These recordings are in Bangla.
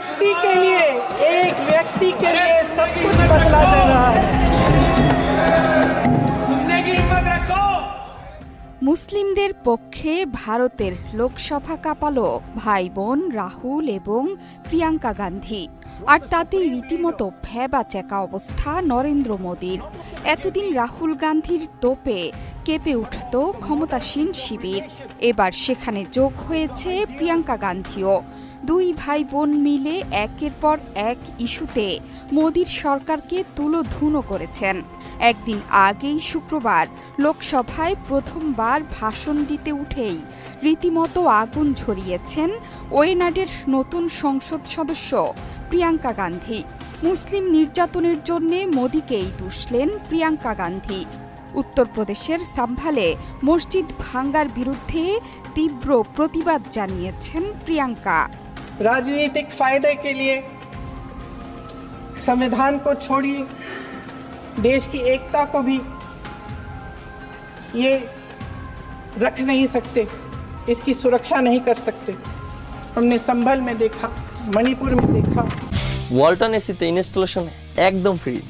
व्यक्ति के लिए एक व्यक्ति के लिए सब कुछ बदला जा रहा है सुनने की हिम्मत रखो মুসলিমদের পক্ষে ভারতের লোকসভা কাঁপালো ভাই বোন রাহুল এবং প্রিয়াঙ্কা গান্ধী আর তাতেই রীতিমতো ভেবা চেকা অবস্থা নরেন্দ্র মোদীর এতদিন রাহুল গান্ধীর তোপে কেঁপে উঠত ক্ষমতাসীন শিবির এবার সেখানে যোগ হয়েছে প্রিয়াঙ্কা গান্ধীও দুই ভাই বোন মিলে একের পর এক ইস্যুতে মোদীর সরকারকে তুলোধুনো করেছেন। একদিন আগেই শুক্রবার লোকসভায় প্রথমবার ভাষণ দিতে উঠেই রীতিমতো আগুন ঝরিয়েছেন ওয়েনাডের নতুন সংসদ সদস্য প্রিয়াঙ্কা গান্ধী। মুসলিম নির্যাতনের জন্য মোদীকেই দুষলেন প্রিয়াঙ্কা গান্ধী। উত্তরপ্রদেশের সাম্ভালে মসজিদ ভাঙ্গার বিরুদ্ধে তীব্র প্রতিবাদ জানিয়েছেন প্রিয়াঙ্কা। राजनीतिक फ़ायदे के लिए संविधान को छोड़िए देश की एकता को भी ये रख नहीं सकते, इसकी सुरक्षा नहीं कर सकते। हमने संभल में देखा, मणिपुर में देखा। वॉल्टन ऐसी तीन इंस्टॉलेशन एकदम फ्री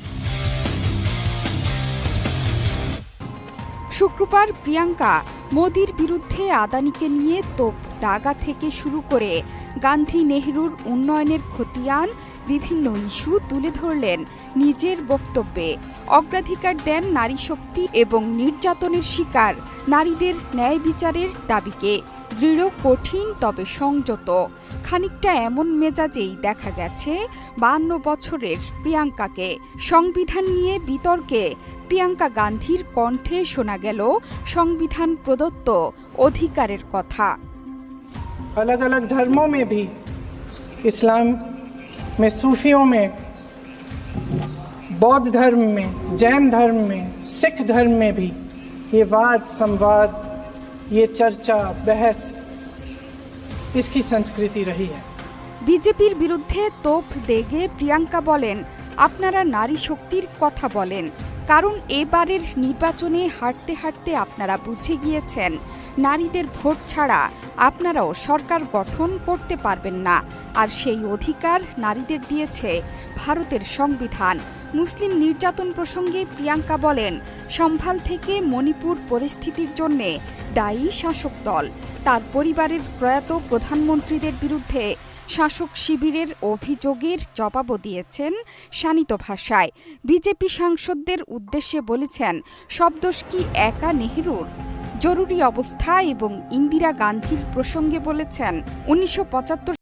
শুক্রবার প্রিয়াঙ্কা মোদির বিরুদ্ধে আদানিকে নিয়ে তোপ দাগা থেকে শুরু করে গান্ধী নেহরুর উন্নয়নের খতিয়ান বিভিন্ন ইস্যু তুলে ধরলেন নিজের বক্তব্যে। অগ্রাধিকার দেন নারী শক্তি এবং নির্যাতনের শিকার নারীদের ন্যায় বিচারের দাবিকে। দৃঢ় কঠিন তবে সংযত খানিকটা এমন মেজাজেই দেখা গেছে বান্ন বছরের প্রিয়াঙ্কাকে সংবিধান নিয়ে বিতর্কে প্রিয়াঙ্কা গান্ধীর কণ্ঠে শোনা গেল সংবিধান প্রদত্ত অধিকারের কথা अलग अलग धर्मों में भी इस्लाम में सूफियों में बौद्ध धर्म में जैन धर्म में सिख धर्म में भी ये वाद संवाद ये चर्चा बहस इसकी संस्कृति रही है। বিজেপির বিরুদ্ধে তোপ দেগে প্রিয়াঙ্কা বলেন, আপনারা নারী শক্তির কথা বলেন। কারণ এবারের নির্বাচনে হাঁটতে হাঁটতে আপনারা বুঝে গিয়েছেন, নারীদের ভোট ছাড়া আপনারাও সরকার গঠন করতে পারবেন না। আর সেই অধিকার নারীদের দিয়েছে ভারতের সংবিধান। মুসলিম নির্যাতন প্রসঙ্গে প্রিয়াঙ্কা বলেন, সম্ভাল থেকে মণিপুর পরিস্থিতির জন্যে দায়ী শাসক দল। তার পরিবারের প্রয়াত প্রধানমন্ত্রীদের বিরুদ্ধে শাসক শিবিরের অভিযোগের জবাবও দিয়েছেন শানিত ভাষায়। বিজেপি সাংসদদের উদ্দেশ্যে বলেছেন, সব দোষ কি একা নেহরুর? জরুরি অবস্থা এবং ইন্দিরা গান্ধীর প্রসঙ্গে বলেছেন, উনিশশো পঁচাত্তর